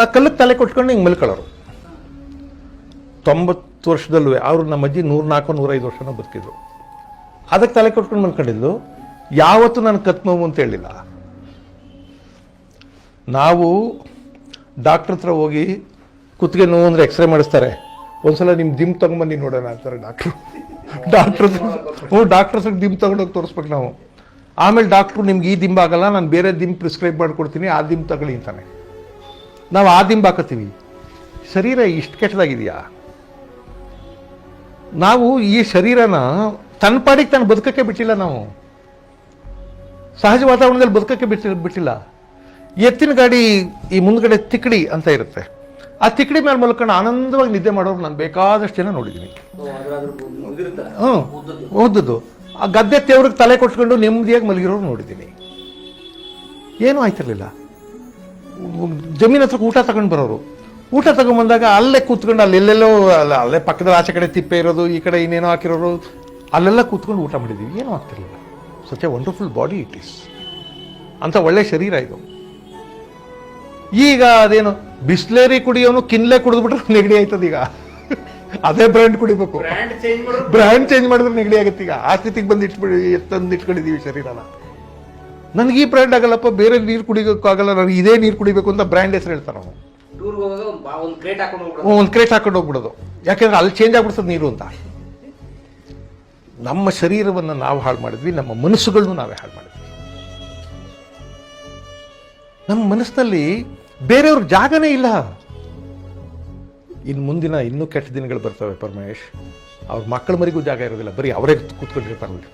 ಆ ಕಲ್ಲಕ್ಕೆ ತಲೆ ಕೊಟ್ಕೊಂಡು ಹಿಂಗೆ ಮಲ್ಕೊಳ್ಳೋರು. ತೊಂಬತ್ತು ವರ್ಷದಲ್ಲೂ ಅವರು ನಮ್ಮ ಅಜ್ಜಿ ನೂರ ನಾಲ್ಕು, ನೂರೈದು ವರ್ಷನೂ ಬದುಕಿದ್ರು. ಅದಕ್ಕೆ ತಲೆ ಕೊಟ್ಕೊಂಡು ಮಲ್ಕೊಂಡಿದ್ದು, ಯಾವತ್ತೂ ನಾನು ಕತ್ಮವು ಅಂತ ಹೇಳಿಲ್ಲ. ನಾವು ಡಾಕ್ಟ್ರ್ ಹತ್ರ ಹೋಗಿ ಕುತ್ತಿಗೆ ನೋವು ಅಂದರೆ ಎಕ್ಸ್ರೇ ಮಾಡಿಸ್ತಾರೆ. ಒಂದ್ಸಲ ನಿಮ್ಮ ದಿಮ್ ತಗೊಂಬಂದು ನೋಡೋಣ ಅಂತಾರೆ ಡಾಕ್ಟ್ರು. ಡಾಕ್ಟ್ರ್ ಹ್ಞೂ, ಡಾಕ್ಟ್ರ್ ಹತ್ರ ದಿಮ್ ತಗೊಂಡೋಗಿ ತೋರಿಸ್ಬೇಕು ನಾವು. ಆಮೇಲೆ ಡಾಕ್ಟ್ರು, ನಿಮ್ಗೆ ಈ ದಿಂಬ ಆಗಲ್ಲ, ನಾನು ಬೇರೆ ದಿಮ್ ಪ್ರಿಸ್ಕ್ರೈಬ್ ಮಾಡಿಕೊಡ್ತೀನಿ, ಆ ದಿಮ್ ತಗೊಳ್ಳಿ ಅಂತಾನೆ. ನಾವು ಆ ದಿಂಬ ಹಾಕತ್ತೀವಿ. ಶರೀರ ಇಷ್ಟು ಕೆಟ್ಟದಾಗಿದೆಯಾ? ನಾವು ಈ ಶರೀರನ ತನ್ನ ಪಾಡಿಗೆ ತಾನು ಬದುಕಕ್ಕೆ ಬಿಟ್ಟಿಲ್ಲ ನಾವು. ಸಹಜ ವಾತಾವರಣದಲ್ಲಿ ಬದುಕಕ್ಕೆ ಬಿಟ್ಟಿ ಬಿಟ್ಟಿಲ್ಲ. ಎತ್ತಿನ ಗಾಡಿ ಈ ಮುಂದ್ಗಡೆ ತಿಕ್ಕಡಿ ಅಂತ ಇರುತ್ತೆ. ಆ ತಿಕ್ಕಡಿ ಮೇಲೆ ಮಲ್ಕೊಂಡು ಆನಂದವಾಗಿ ನಿದ್ದೆ ಮಾಡೋರು ನಾನು ಬೇಕಾದಷ್ಟು ಜನ ನೋಡಿದ್ದೀನಿ ಹ್ಞೂ ಓದದ್ದು ಆ ಗದ್ದೆ ತೇವ್ರಿಗೆ ತಲೆ ಕೊಟ್ಕೊಂಡು ನೆಮ್ಮದಿಯಾಗಿ ಮಲಗಿರೋರು ನೋಡಿದ್ದೀನಿ ಏನೂ ಆಯ್ತಿರ್ಲಿಲ್ಲ. ಜಮೀನ್ ಹತ್ರಕ್ಕೆ ಊಟ ತಗೊಂಡು ಬರೋರು. ಊಟ ತಗೊಂಡ್ಬಂದಾಗ ಅಲ್ಲೇ ಕೂತ್ಕೊಂಡು ಅಲ್ಲೆಲ್ಲೆಲ್ಲೋ ಅಲ್ಲ ಅಲ್ಲೇ ಪಕ್ಕದಲ್ಲಿ ಆಚೆ ಕಡೆ ತಿಪ್ಪೆ ಇರೋದು ಈ ಕಡೆ ಇನ್ನೇನೋ ಹಾಕಿರೋರು ಅಲ್ಲೆಲ್ಲ ಕೂತ್ಕೊಂಡು ಊಟ ಮಾಡಿದ್ದೀವಿ ಏನೂ ಆಗ್ತಿರಲಿಲ್ಲ. Such a wonderful body it is ಅಂತ ಒಳ್ಳೆ ಶರೀರ ಇದು. ಈಗ ಅದೇನು ಬಿಸ್ಲೇರಿ ಕುಡಿಯೋನು ಕಿನ್ಲೆ ಕುಡಿದ್ಬಿಟ್ರೆ ನೆಗಡಿ ಆಯ್ತದ ಈಗ. ಅದೇ ಬ್ರ್ಯಾಂಡ್ ಕುಡಿಬೇಕು. ಬ್ರ್ಯಾಂಡ್ ಚೇಂಜ್ ಮಾಡಿದ್ರೆ ನೆಗಡಿ ಆಗುತ್ತೆ ಈಗ. ಆ ಸ್ಥಿತಿಗೆ ಬಂದು ಇಟ್ಬಿಡಿ ಎತ್ತಂದು ಇಟ್ಕೊಂಡಿದ್ದೀವಿ ಶರೀರನ. ನನಗೆ ಈ ಬ್ರ್ಯಾಂಡ್ ಆಗಲ್ಲಪ್ಪ ಬೇರೆ ನೀರು ಕುಡಿಯೋಕ್ಕಾಗಲ್ಲ ನನಗೆ ಇದೇ ನೀರು ಕುಡಿಬೇಕು ಅಂತ ಬ್ರ್ಯಾಂಡ್ ಹೆಸರು ಹೇಳ್ತಾರೆ ಅವನು ಒಂದ್ ಕ್ರೇಟ್ ಹಾಕೊಂಡು ಹೋಗ್ಬಿಡೋದು. ಯಾಕೆಂದ್ರೆ ಅಲ್ಲಿ ಚೇಂಜ್ ಆಗ್ಬಿಡ್ತದೆ ನೀರು ಅಂತ. ನಮ್ಮ ಶರೀರವನ್ನು ನಾವು ಹಾಳು ಮಾಡಿದ್ವಿ ನಮ್ಮ ಮನಸ್ಸುಗಳನ್ನು ನಾವೇ ಹಾಳು ಮಾಡಿದ್ವಿ. ನಮ್ಮ ಮನಸ್ಸಿನಲ್ಲಿ ಬೇರೆಯವ್ರ ಜಾಗನೇ ಇಲ್ಲ. ಇನ್ನು ಮುಂದಿನ ಇನ್ನೂ ಕೆಟ್ಟ ದಿನಗಳು ಬರ್ತವೆ ಪರಮೇಶ್. ಅವ್ರ ಮಕ್ಕಳ ಮರಿಗೂ ಜಾಗ ಇರೋದಿಲ್ಲ ಬರೀ ಅವರೇ ಕೂತ್ಕೊಂಡಿರ್ತಾರೆ.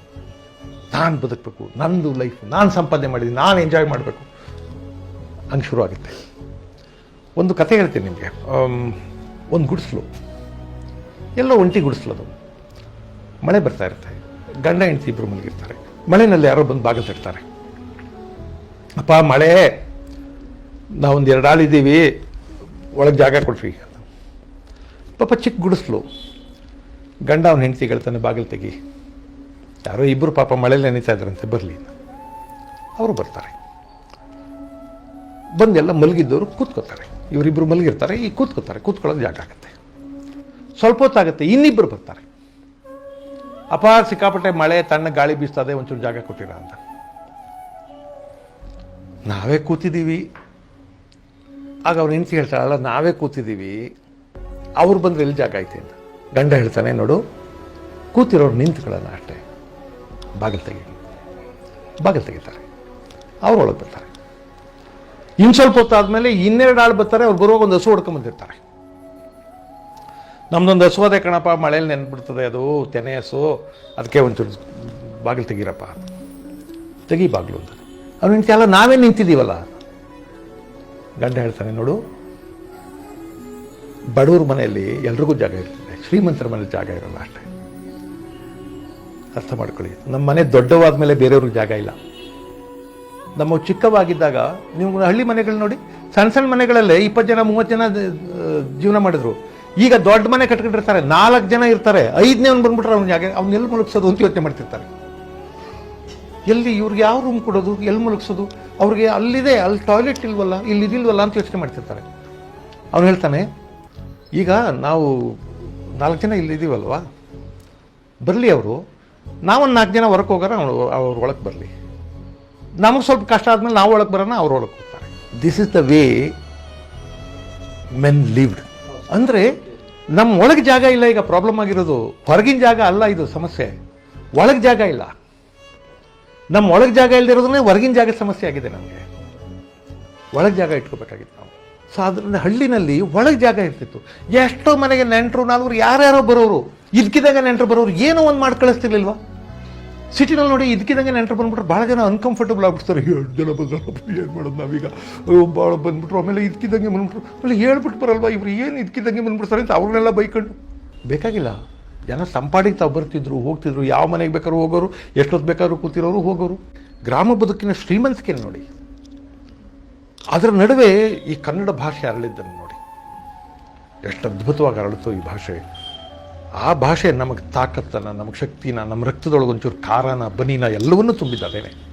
ನಾನು ಬದುಕಬೇಕು, ನಂದು ಲೈಫ್ ನಾನು ಸಂಪಾದನೆ ಮಾಡಿದ್ದೀನಿ, ನಾನು ಎಂಜಾಯ್ ಮಾಡಬೇಕು. ಹಂಗೆ ಶುರು ಆಗುತ್ತೆ. ಒಂದು ಕತೆ ಹೇಳ್ತೀನಿ ನಿಮಗೆ. ಒಂದು ಗುಡಿಸ್ಲು. ಎಲ್ಲೋ ಒಂಟಿ ಗುಡಿಸ್ಲು ಅದು. ಮಳೆ ಬರ್ತಾ ಇರುತ್ತೆ. ಗಂಡ, ಹೆಂಡತಿ ಇಬ್ಬರು ಮಲಗಿರ್ತಾರೆ. ಮಳೆನಲ್ಲಿ ಯಾರೋ ಬಂದು ಬಾಗಿಲು ತಟ್ತಾರೆ ಅಪ್ಪ, ಮಳೆ. ನಾವೊಂದು ಎರಡು ಆಳಿದ್ದೀವಿ ಒಳಗೆ ಜಾಗ ಕೊಡ್ರಿ. ಪಾಪ ಚಿಕ್ಕ ಗುಡಿಸ್ಲು. ಗಂಡ ಅವನ ಹೆಂಡತಿ ಹೇಳ್ತಾನೆ ಬಾಗಿಲು ತೆಗಿ. ಯಾರೋ ಇಬ್ಬರು ಪಾಪ ಮಳೆಯಲ್ಲಿ ನೆನೀತಾ ಇದ್ರಂತೆ, ಬರಲಿ. ಅವರು ಬರ್ತಾರೆ. ಬಂದೆಲ್ಲ ಮಲಗಿದ್ದವರು ಕೂತ್ಕೋತಾರೆ. ಇವರಿಬ್ಬರು ಮಲಗಿರ್ತಾರೆ, ಈ ಕೂತ್ಕೋತಾರೆ, ಕೂತ್ಕೊಳ್ಳೋದು ಜಾಗ ಆಗುತ್ತೆ. ಸ್ವಲ್ಪ ಹೊತ್ತಾಗುತ್ತೆ ಇನ್ನಿಬ್ಬರು ಬರ್ತಾರೆ. ಅಪಾರ ಸಿಕ್ಕಾಪಟ್ಟೆ ಮಳೆ, ತಣ್ಣ, ಗಾಳಿ ಬೀಸ್ತದೆ, ಒಂಚೂರು ಜಾಗ ಕೊಟ್ಟಿರ ಅಂತ. ನಾವೇ ಕೂತಿದ್ದೀವಿ. ಆಗ ಅವ್ರು ಹೆಂಡತಿ ಹೇಳ್ತಾಳಲ್ಲ ನಾವೇ ಕೂತಿದ್ದೀವಿ. ಅವ್ರು ಬಂದ್ರೆ ಎಲ್ಲಿ ಜಾಗ ಐತೆ ಅಂತ. ಗಂಡ ಹೇಳ್ತಾನೆ, ನೋಡು, ಕೂತಿರೋರು ನಿಂತ್ಕೊಳ್ಳೋಣ ಅಷ್ಟೇ. ಬಾಗಿಲು ತೆಗಿ ಬಾಗಿಲು ತೆಗಿತಾರೆ. ಅವ್ರು ಒಳಗೆ ಬರ್ತಾರೆ. ಇನ್ನು ಸ್ವಲ್ಪ ಹೊತ್ತಾದ್ಮೇಲೆ ಇನ್ನೆರಡು ಆಳು ಬರ್ತಾರೆ, ಅವ್ರು ಬರುವಾಗ ಒಂದು ಹಸು ಹೊಡ್ಕೊಂಬಂದಿರ್ತಾರೆ ನಮ್ದೊಂದು ಹಸು ಅದೇ ಕಣಪ್ಪ, ಮಳೇಲಿ ನೆನ್ಬಿಡ್ತದೆ ಅದು, ತೆನೆ ಹಸು. ಅದಕ್ಕೆ ಒಂಚೂರು ಬಾಗಿಲು ತೆಗೀರಪ್ಪ. ತೆಗಿ ಬಾಗಿಲು ಅಂತ. ಅವ್ರು ಹೆಂಡ್ತಿ ಅಲ್ಲ ನಾವೇ ನಿಂತಿದ್ದೀವಲ್ಲ? ಗಂಡ ಹೇಳ್ತಾನೆ, ನೋಡು, ಬಡವ್ರ ಮನೆಯಲ್ಲಿ ಎಲ್ರಿಗೂ ಜಾಗ ಇರ್ತದೆ, ಶ್ರೀಮಂತರ ಮನೇಲಿ ಜಾಗ ಇರಲ್ಲ ಅಷ್ಟೇ. ಅರ್ಥ ಮಾಡ್ಕೊಳ್ಳಿ. ನಮ್ಮ ಮನೆ ದೊಡ್ಡವಾದ ಮೇಲೆ ಬೇರೆಯವ್ರಿಗೆ ಜಾಗ ಇಲ್ಲ. ನಮ್ಮ ಚಿಕ್ಕವಾಗಿದ್ದಾಗ ನೀವು ಹಳ್ಳಿ ಮನೆಗಳು ನೋಡಿ ಸಣ್ಣ ಸಣ್ಣ ಮನೆಗಳಲ್ಲೇ ಇಪ್ಪತ್ತು ಜನ, ಮೂವತ್ತು ಜನ ಜೀವನ ಮಾಡಿದ್ರು. ಈಗ ದೊಡ್ಡ ಮನೆ ಕಟ್ಕೊಂಡಿರ್ತಾರೆ, ನಾಲ್ಕು ಜನ ಇರ್ತಾರೆ, ಐದನೇ ಅವ್ನು ಬಂದ್ಬಿಟ್ರೆ ಅವ್ನ ಜಾಗ, ಅವ್ನು ಎಲ್ಲಿ ಮುಳುಗಿಸೋದು ಅಂತ ಯೋಚನೆ ಮಾಡ್ತಿರ್ತಾರೆ. ಎಲ್ಲಿ ಇವ್ರಿಗೆ ಯಾವ ರೂಮ್ ಕೊಡೋದು, ಎಲ್ಲಿ ಮುಳುಗಿಸೋದು? ಅವ್ರಿಗೆ ಅಲ್ಲಿದೆ, ಅಲ್ಲಿ ಟಾಯ್ಲೆಟ್ ಇಲ್ವಲ್ಲ, ಇಲ್ಲಿ ಇದಿಲ್ವಲ್ಲ ಅಂತ ಯೋಚನೆ ಮಾಡ್ತಿರ್ತಾರೆ. ಅವ್ನು ಹೇಳ್ತಾನೆ, ಈಗ ನಾವು ನಾಲ್ಕು ಜನ ಇಲ್ಲಿದ್ದೀವಲ್ವಾ ಬರಲಿ ಅವರು. ನಾವೊಂದು ನಾಲ್ಕು ಜನ ಹೊರಗೆ ಹೋಗೋಣ ಅವ್ರು ಅವ್ರ ಒಳಗೆ ಬರಲಿ. ನಮಗೆ ಸ್ವಲ್ಪ ಕಷ್ಟ ಆದಮೇಲೆ ನಾವು ಒಳಗೆ ಬರೋಣ ಅವ್ರ ಒಳಗೆ ಹೋಗ್ತಾರೆ. This is the way men lived ಅಂದರೆ ನಮ್ಮ ಒಳಗೆ ಜಾಗ ಇಲ್ಲ ಈಗ ಪ್ರಾಬ್ಲಮ್ ಆಗಿರೋದು ಹೊರಗಿನ ಜಾಗ ಅಲ್ಲ ಇದು ಸಮಸ್ಯೆ. ಒಳಗೆ ಜಾಗ ಇಲ್ಲ. ನಮ್ಮ ಒಳಗೆ ಜಾಗ ಇಲ್ಲದಿರೋದನ್ನೇ ಹೊರಗಿನ ಜಾಗದ ಸಮಸ್ಯೆ ಆಗಿದೆ ನಮಗೆ. ಒಳಗೆ ಜಾಗ ಇಟ್ಕೋಬೇಕಾಗಿತ್ತು ನಾವು. ಸೊ ಅದರಿಂದ ಹಳ್ಳಿನಲ್ಲಿ ಒಳಗೆ ಜಾಗ ಇರ್ತಿತ್ತು. ಎಷ್ಟೋ ಮನೆಗೆ ನೆಂಟರು ನಾಲ್ವರು ಯಾರ್ಯಾರೋ ಬರೋರು ಇದ್ಕಿದಾಗ ನೆಂಟರು ಬರೋರು ಏನೋ ಒಂದು ಮಾಡಿ ಕಳಿಸ್ತಿರ್ಲಿಲ್ವಾ? ಸಿಟಿನಲ್ಲಿ ನೋಡಿ ಇದಕ್ಕಿದಂಗೆ ನೆಂಟರು ಬಂದ್ಬಿಟ್ರೆ ಭಾಳ ಜನ ಅನ್ಕಂಫರ್ಟಬಲ್ ಆಗ್ಬಿಡ್ತಾರೆ. ಎರಡು ಜನ ಬಂದ್ರಪ್ಪ ಏನು ಮಾಡೋದು ನಾವೀಗ? ಭಾಳ ಬಂದ್ಬಿಟ್ರು. ಆಮೇಲೆ ಇದಕ್ಕಿದ್ದಂಗೆ ಬಂದ್ಬಿಟ್ರು. ಆಮೇಲೆ ಹೇಳ್ಬಿಟ್ಟು ಬರಲ್ವಾ, ಇವ್ರು ಏನು ಇದಕ್ಕಿದ್ದಂಗೆ ಬಂದ್ಬಿಡ್ತಾರೆ ಅಂತ ಅವ್ರನ್ನೆಲ್ಲ ಬೈಕೊಂಡು? ಬೇಕಾಗಿಲ್ಲ. ಜನ ಸಂಪಾಡಿಗೆ ತಾವು ಬರ್ತಿದ್ರು, ಹೋಗ್ತಿದ್ರು. ಯಾವ ಮನೆಗೆ ಬೇಕಾದ್ರೂ ಹೋಗೋರು ಎಷ್ಟೊತ್ತು ಬೇಕಾದ್ರೂ ಕೂತಿರೋರು ಹೋಗೋರು. ಗ್ರಾಮ ಬದುಕಿನ ಶ್ರೀಮಂತಿಕೆ ನೋಡಿ. ಅದರ ನಡುವೆ ಈ ಕನ್ನಡ ಭಾಷೆ ಅರಳಿದ್ದನ್ನು ನೋಡಿ. ಎಷ್ಟು ಅದ್ಭುತವಾಗಿ ಅರಳುತ್ತೋ ಈ ಭಾಷೆ. ಆ ಭಾಷೆ ನಮಗೆ ತಾಕತ್ತನ್ನು ನಮಗೆ ಶಕ್ತಿನ ನಮ್ಮ ರಕ್ತದೊಳಗೆ ಒಂಚೂರು ಖಾರನ ಬನಿನ ಎಲ್ಲವನ್ನೂ ತುಂಬಿದ್ದಾದೇನೆ